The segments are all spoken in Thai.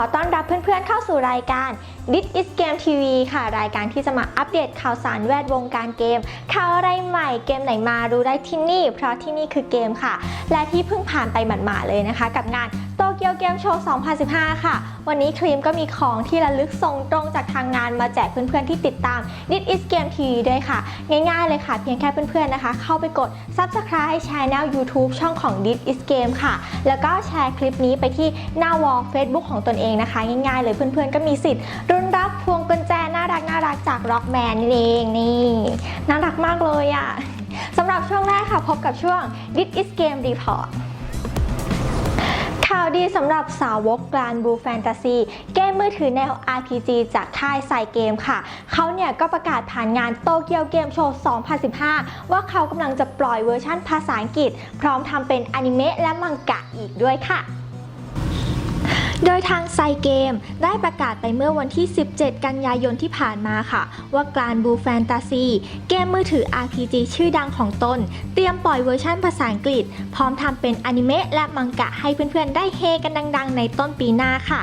อต้อนรับเพื่อนๆเข้าสู่รายการ This is Game TV ค่ะ รายการที่จะมาอัปเดตข่าวสารแวดวงการเกม ข่าวอะไรใหม่เกมไหนมารู้ได้ที่นี่ เพราะที่นี่คือเกมค่ะ และที่เพิ่งผ่านไปหมาดๆเลยนะคะ กับงาน โตเกียวเกมโชว์ 2015 ค่ะ วันนี้ครีมก็มีของที่ระลึกส่งตรงจากทางงานมาแจกเพื่อนๆที่ติดตาม This is Game TV ด้วยค่ะ ง่ายๆเลยค่ะ เพียงแค่เพื่อนๆนะคะ เข้าไปกด Subscribe Channel YouTube ช่องของ This is Game ค่ะ แล้วก็แชร์คลิปนี้ไปที่หน้าวอล Facebook ของตนเองนะคะ ง่ายๆเลยเพื่อนๆ ก็มีสิทธิ์รุนรับพวงกุญแจน่ารักน่ารักจาก Rockman นี่เองนี่น่ารักมากเลยอะ่ะสำหรับช่วงแรกค่ะพบกับช่วง This is Game Report ข่าวดีสำหรับสาวกกรานบูแฟนตาซี เกมมือถือแนว RPG จากค่ายไซเกมค่ะ เขาเนี่ยก็ประกาศผ่านงานโตเกียวเกมโชว์ 2015 ว่าเขากำลังจะปล่อยเวอร์ชั่นภาษาอังกฤษ พร้อมทำเป็นอนิเมะและมังกะอีกด้วยค่ะ โดยทางไซเกมได้ประกาศไปเมื่อวันที่ 17 กันยายนที่ผ่านมาค่ะ ว่ากลานบูแฟนตาซี เกมมือถือ RPG ชื่อดังของตน เตรียมปล่อยเวอร์ชันภาษาอังกฤษ พร้อมทำเป็นอนิเมะและมังกะให้เพื่อนๆ ได้เฮกันดังๆ ในต้นปีหน้าค่ะ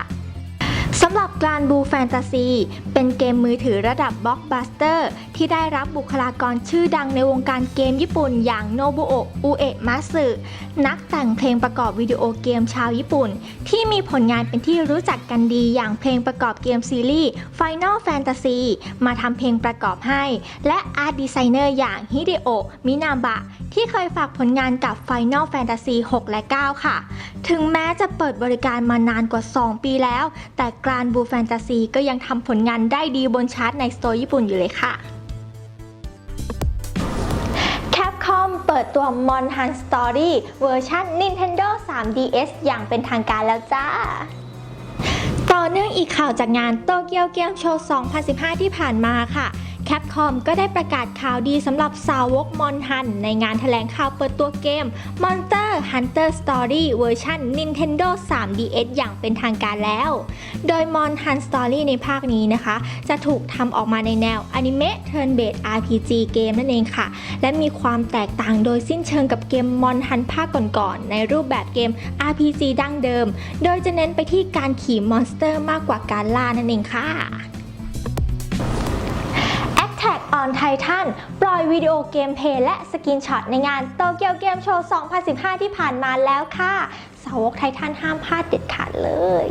หรับการบูแฟนตาซี เป็นเกมมือถือระดับบล็อกบัสเตอร์ ที่ได้รับบุคลากรชื่อดังในวงการเกมญี่ปุ่นอย่างโนบุโอะอุเอะมัสึนักแต่งเพลงประกอบวิดีโอเกมชาวญี่ปุ่น ที่มีผลงานเป็นที่รู้จักกันดีอย่างเพลงประกอบเกมซีรีส์ Final Fantasy มาทำเพลงประกอบให้ และอาร์ตดีไซเนอร์อย่างฮิเดโอะมินาบะที่เคยฝากผลงานกับ Final Fantasy 6 และ 9 ค่ะ ถึงแม้จะเปิดบริการมานานกว่า 2 ปีแล้ว แต่การานบูแฟนตาซีก็ยังทำผลงานได้ดีบนชาร์ตในสโตร์ญี่ปุ่นอยู่เลยค่ะ Capcom เปิดตัว Monhan Story เวอร์ชัน Nintendo 3DS อย่างเป็นทางการแล้วจ้าต่อเนื่องอีกข่าวจากงานโตเกียวเกมโชว์ 2015 ที่ผ่านมาค่ะ แคปคอมก็ได้ประกาศข่าวดีสำหรับสาวกมอนฮัน ในงานแถลงข่าวเปิดตัวเกม Monster Hunter Story เวอร์ชัน Nintendo 3DS อย่างเป็นทางการแล้ว โดย Mon Hun Story ในภาคนี้นะคะ จะถูกทำออกมาในแนวอนิเมะ Turn Based RPG เกมนั่นเองค่ะ และมีความแตกต่างโดยสิ้นเชิงกับเกม Mon Hun ภาคก่อนๆ ในรูปแบบเกม RPG ดั้งเดิม โดยจะเน้นไปที่การขี่มอนสเตอร์มากกว่าการล่านั่นเองค่ะ Attack on Titan ปล่อยวิดีโอเกมเพลย์และสกินช็อตในงานโตเกียวเกมโชว์ 2015 ที่ผ่านมาแล้วค่ะ สาวกไททันห้ามพลาดเด็ดขาดเลย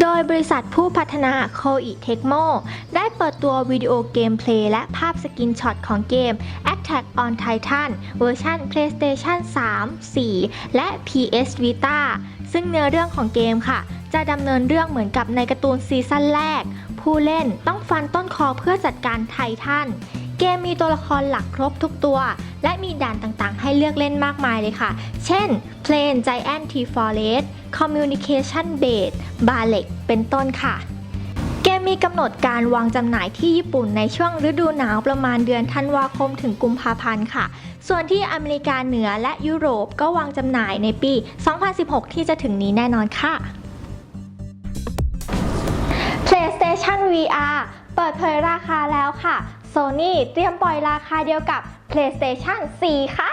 โดยบริษัทผู้พัฒนาโคอิเทคโมได้เปิดตัววิดีโอเกมเพลย์และภาพสกินช็อตของเกม Attack on Titan เวอร์ชัน PlayStation 3 4 และ PS Vita ซึ่งเนื้อเรื่องของเกมค่ะ จะดำเนินเรื่องเหมือนกับในการ์ตูนซีซั่นแรก ผู้เล่นต้องฟันต้นคอเพื่อจัดการไททันเกมมีตัวละครหลักครบทุกตัว และมีด่านต่างๆ ให้เลือกเล่นมากมายเลยค่ะ เช่น Plane Giant T Forest Communication Base b a l e c เป็นต้นค่ะ มีกำหนดการวางจำหน่ายที่ญี่ปุ่นในช่วงฤดูหนาวประมาณเดือนธันวาคมถึงกุมภาพันธ์ค่ะ ส่วนที่อเมริกาเหนือและยุโรปก็วางจำหน่ายในปี 2016 ที่จะถึงนี้แน่นอนค่ะ PlayStation VR เปิดเผยราคาแล้วค่ะ Sony เตรียมปล่อยราคาเดียวกับ PlayStation 4 ค่ะ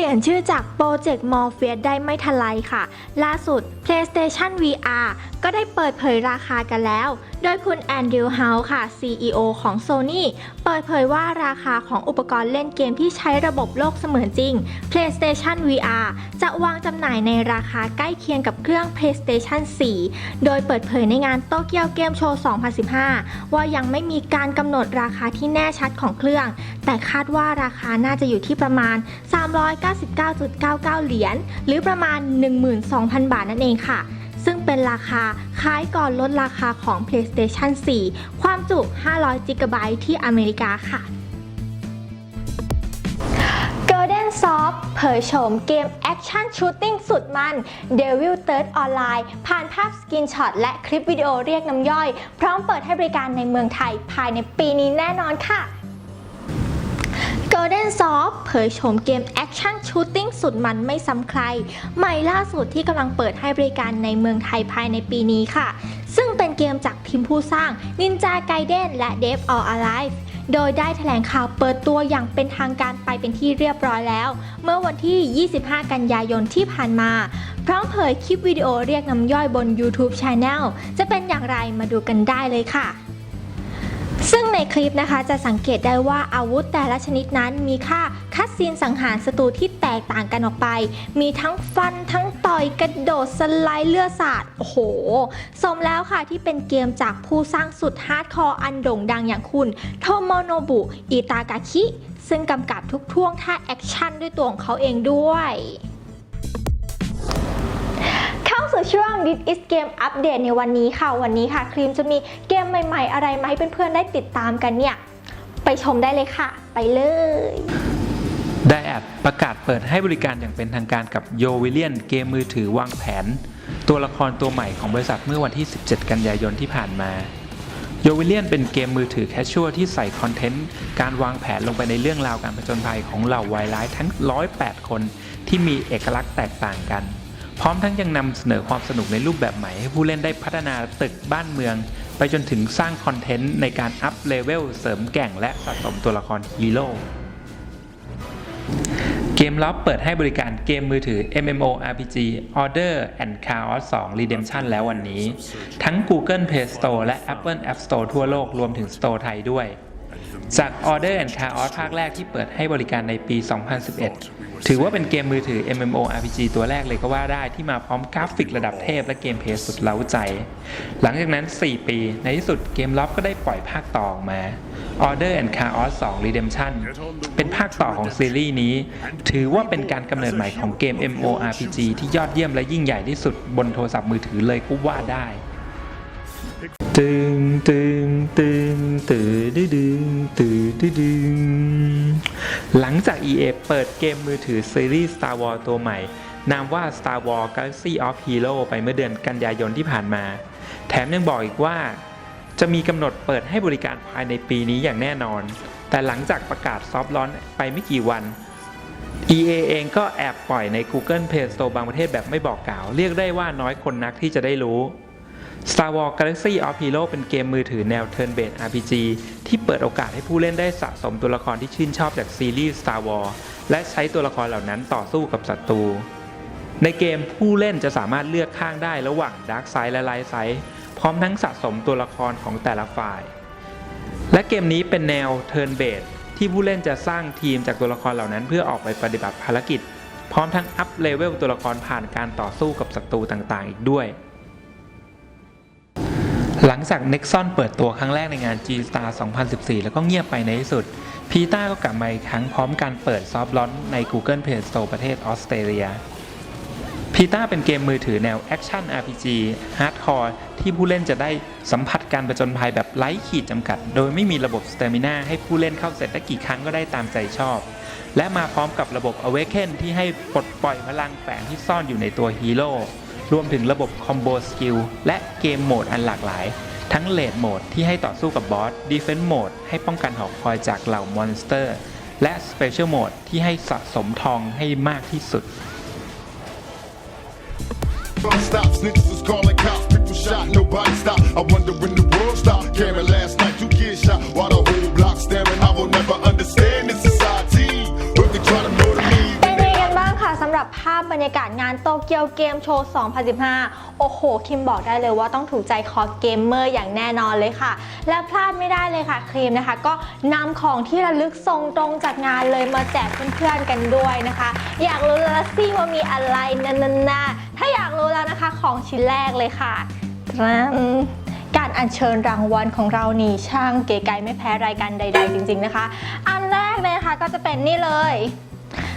ปลี่ยนชื่อจาก Project Morpheus ได้ไม่ทันไรค่ะ ล่าสุด PlayStation VR ก็ได้เปิดเผยราคากันแล้วโดยคุณแอนดริวเฮาส์ค่ะ CEO ของ Sony เปิดเผยว่าราคาของอุปกรณ์เล่นเกมที่ใช้ระบบโลกเสมือนจริง PlayStation VR จะวางจำหน่ายในราคาใกล้เคียงกับเครื่อง PlayStation 4 โดยเปิดเผยในงานโตเกียวเกมโชว์ 2015 ว่ายังไม่มีการกำหนดราคาที่แน่ชัดของเครื่อง แต่คาดว่าราคาน่าจะอยู่ที่ประมาณ 399.99 เหรียญ หรือประมาณ 12,000 บาทนั่นเองค่ะ ซึ่งเป็นราคาคล้ายก่อนลดราคาของ PlayStation 4 ความจุ 500 g b ที่อเมริกาค่ะ Golden Soft เผยโฉมเกมแอคชั่นชูตติ้งสุดมัน Devil Third Online ผ่านภาพสกินช็อตและคลิปวิดีโอเรียกน้ำย่อย พร้อมเปิดให้บริการในเมืองไทยภายในปีนี้แน่นอนค่ะ Golden Soft เผยโฉมเกมแอคชั่นชูตติ้งสุดมันไม่ซ้ำใคร ใหม่ล่าสุดที่กำลังเปิดให้บริการในเมืองไทยภายในปีนี้ค่ะ ซึ่งเป็นเกมจากทีมผู้สร้าง Ninja Gaiden และ Dev or Alive โดยได้แถลงข่าวเปิดตัวอย่างเป็นทางการไปเป็นที่เรียบร้อยแล้ว เมื่อวันที่ 25 กันยายนที่ผ่านมา พร้อมเผยคลิปวิดีโอเรียกน้ำย่อยบน YouTube Channel จะเป็นอย่างไรมาดูกันได้เลยค่ะ ซึ่งในคลิปนะคะจะสังเกตได้ว่าอาวุธแต่ละชนิดนั้นมีค่าคัดซีนสังหารศัตรูที่แตกต่างกันออกไป มีทั้งฟันทั้งต่อยกระโดดสไลด์เลือดสาดโอ้โห สมแล้วค่ะที่เป็นเกมจากผู้สร้างสุดฮาร์ดคอร์อันโด่งดังอย่างคุณโทโมโนบุ อิตากาคิ ซึ่งกำกับทุกท่วงท่าแอคชั่นด้วยตัวของเขาเองด้วย สู่ช่วง This is Game Update ในวันนี้ค่ะ วันนี้ค่ะ ครีมจะมีเกมใหม่ ๆ อะไรมาให้เพื่อนๆได้ติดตามกันเนี่ย ไปชมได้เลยค่ะ ไปเลย ไดแอดประกาศเปิดให้บริการอย่างเป็นทางการกับโยวิเลียนเกมมือถือวางแผน ตัวละครตัวใหม่ของบริษัทเมื่อวันที่ 17 กันยายนที่ผ่านมาโยวิเลียนเป็นเกมมือถือแคชชัวที่ใส่คอนเทนต์ การวางแผนลงไปในเรื่องราวการผจญภัยของเหล่าวัยร้ายทั้ง 108 คนที่มีเอกลักษณ์แตกต่างกัน พร้อมทั้งยังนำเสนอความสนุกในรูปแบบใหม่ให้ผู้เล่นได้พัฒนาตึกบ้านเมือง ไปจนถึงสร้างคอนเทนต์ในการอัพเลเวลเสริมแก่งและสะสมตัวละครฮีโร่เกมล็อบเปิดให้บริการเกมมือถือ MMORPG Order and Chaos 2 Redemption แล้ววันนี้ ทั้ง Google Play Store และ Apple App Store ทั่วโลกรวมถึง Store ไทยด้วย จาก Order and Chaos ภาคแรกที่เปิดให้บริการในปี 2011 ถือว่าเป็นเกมมือถือ MMORPG ตัวแรกเลยก็ว่าได้ที่มาพร้อมกราฟิกระดับเทพและเกมเพลย์สุดเล้าใจ หลังจากนั้น 4 ปี ในที่สุดเกมล็อบก็ได้ปล่อยภาคต่อออกมา Order and Chaos 2 Redemption เป็นภาคต่อของซีรีส์นี้ ถือว่าเป็นการกำเนิดใหม่ของเกม MMORPG ที่ยอดเยี่ยมและยิ่งใหญ่ที่สุดบนโทรศัพท์มือถือเลยก็ว่าได้ ตึงตึงตึงตือดึดึงตือดึดึงหลังจาก EA เปิดเกมมือถือซีรีส์ Star Wars ตัวใหม่ นามว่า Star Wars Galaxy of Hero ไปเมื่อเดือนกันยายนที่ผ่านมา แถมยังบอกอีกว่า จะมีกำหนดเปิดให้บริการภายในปีนี้อย่างแน่นอน แต่หลังจากประกาศซอฟต์ลอนไปไม่กี่วัน EA เองก็แอบปล่อยใน Google Play Store บางประเทศแบบไม่บอกกล่าว เรียกได้ว่าน้อยคนนักที่จะได้รู้ Star Wars Galaxy of Hero เป็นเกมมือถือแนว Turn Based RPG ที่เปิดโอกาสให้ผู้เล่นได้สะสมตัวละครที่ชื่นชอบจากซีรีส์ Star Wars และใช้ตัวละครเหล่านั้นต่อสู้กับศัตรู ในเกมผู้เล่นจะสามารถเลือกข้างได้ระหว่าง Dark Side และ Light Side พร้อมทั้งสะสมตัวละครของแต่ละฝ่าย และเกมนี้เป็นแนว Turn Based ที่ผู้เล่นจะสร้างทีมจากตัวละครเหล่านั้นเพื่อออกไปปฏิบัติภารกิจ พร้อมทั้งอัพเลเวลตัวละครผ่านการต่อสู้กับศัตรูต่างๆ อีกด้วย หลังจาก Nexon เปิดตัวครั้งแรกในงาน G-Star 2014 แล้วก็เงียบไปในที่สุด พีต้าก็กลับมาอีกครั้งพร้อมการเปิดซอฟต์ลอนใน Google Play Store ประเทศออสเตรเลียพีต้าเป็นเกมมือถือแนวแอคชั่น RPG ฮาร์ดคอร์ที่ผู้เล่นจะได้สัมผัสการประจนภัยแบบไร้ขีดจำกัด โดยไม่มีระบบสเตมินาให้ผู้เล่นเข้าเสร็จได้กี่ครั้งก็ได้ตามใจชอบ และมาพร้อมกับระบบ Awaken ที่ให้ปลดปล่อยพลังแฝงที่ซ่อนอยู่ในตัวฮีโร่ รวมถึงระบบคอมโบสกิลและเกมโหมดอันหลากหลาย ทั้งเลดโหมดที่ให้ต่อสู้กับบอสดีเฟน s ์โหมดให้ป้องกันหอกคอยจากเหล่ามอนสเตอร์ และสเปเชียลโหมดที่ให้สะสมทองให้มากที่สุด Stop, snitches was calling cops, people shot, nobody stop. I wonder when the world stopped. Cameron last night, เกียวเกมโชว์ 2015 โอ้โห คิมบอกได้เลยว่าต้องถูกใจคอเกมเมอร์อย่างแน่นอนเลยค่ะ และพลาดไม่ได้เลยค่ะครีมนะคะ ก็นำของที่ระลึกทรงตรงจากงานเลยมาแจกเพื่อนๆกันด้วยนะคะ อยากรู้แล้วสิว่ามีอะไรนันๆถ้าอยากรู้แล้วนะคะของชิ้นแรกเลยค่ะการอัญเชิญรางวัลของเรานี่ช่างเก๋ไก๋ไม่แพ้รายการใด ๆ จริง ๆนะคะ อันแรกเลยนะคะก็จะเป็นนี่เลย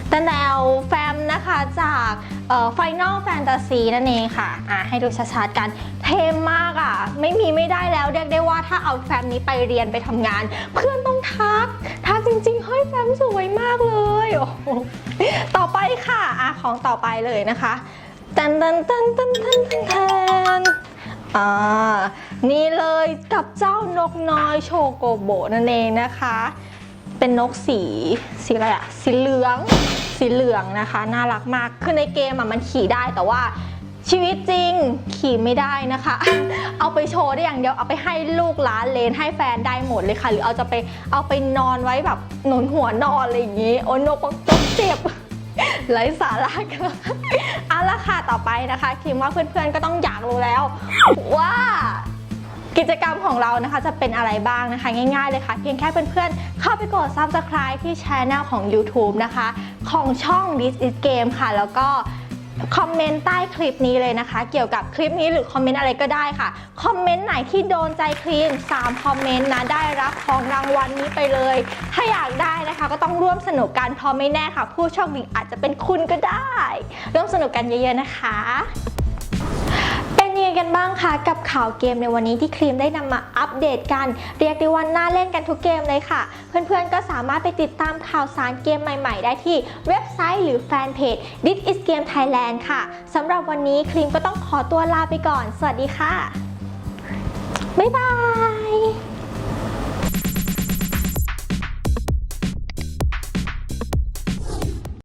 แต่แนวแฟ นะคะจากเอ่อ Final Fantasy นั่นเองค่ะ อะ ให้ดูชัดๆกัน เทมมากอะ ไม่มีไม่ได้แล้ว เรียกได้ว่าถ้าเอาแฟมนี้ไปเรียนไปทำงาน เพื่อนต้องทัก ทักจริงๆ เฮ้ยแฟมสวยมากเลย โอ้โห ต่อไปค่ะ อะ ของต่อไปเลยนะคะตันตันตันตันตันตันตันอ่า นี่เลยกับเจ้านกน้อยโชโกโบนั่นเองนะคะ เป็นนกสีสีอะไรอะสีเหลือง สีเหลืองนะคะน่ารักมากคือในเกมอะมันขี่ได้แต่ว่าชีวิตจริงขี่ไม่ได้นะคะ เอาไปโชว์ได้อย่างเดียวเอาไปให้ลูกหลานเลนให้แฟนได้หมดเลยค่ะ หรือเอาจะไปเอาไปนอนไว้แบบหนุนหัวนอนอะไรอย่างงี้ โอ้โนปกจกเจ็บไร้สาระกันเอาละค่ะต่อไปนะคะคิมว่าเพื่อนๆก็ต้องอยากรู้แล้ว ว่า กิจกรรมของเรานะคะจะเป็นอะไรบ้างนะคะ ง่ายๆเลยค่ะ เพียงแค่เพื่อนๆ เข้าไปกด subscribe ที่ช anel ของ YouTube นะคะ ของช่อง This is Game ค่ะ แล้วก็คอมเมนต์ใต้คลิปนี้เลยนะคะ เกี่ยวกับคลิปนี้หรือคอมเมนต์อะไรก็ได้ค่ะ คอมเมนต์ไหนที่โดนใจครีม3คอมเมนต์นะได้รับของรางวัลนี้ไปเลย ถ้าอยากได้นะคะ ก็ต้องร่วมสนุกกันพราะไม่แน่ค่ะ ผู้โชคดีอาจจะเป็นคุณก็ได้ ร่วมสนุกกันเยอะๆนะคะ ไงกันบ้างคะกับข่าวเกมในวันนี้ที่ครีมได้นำมาอัปเดตกัน เรียกได้ว่าน่าเล่นกันทุกเกมเลยค่ะ เพื่อนๆก็สามารถไปติดตามข่าวสารเกมใหม่ๆ ได้ที่เว็บไซต์หรือแฟนเพจ This is Game Thailand ค่ะสำหรับวันนี้ครีมก็ต้องขอตัวลาไปก่อน สวัสดีค่ะ บ๊ายบาย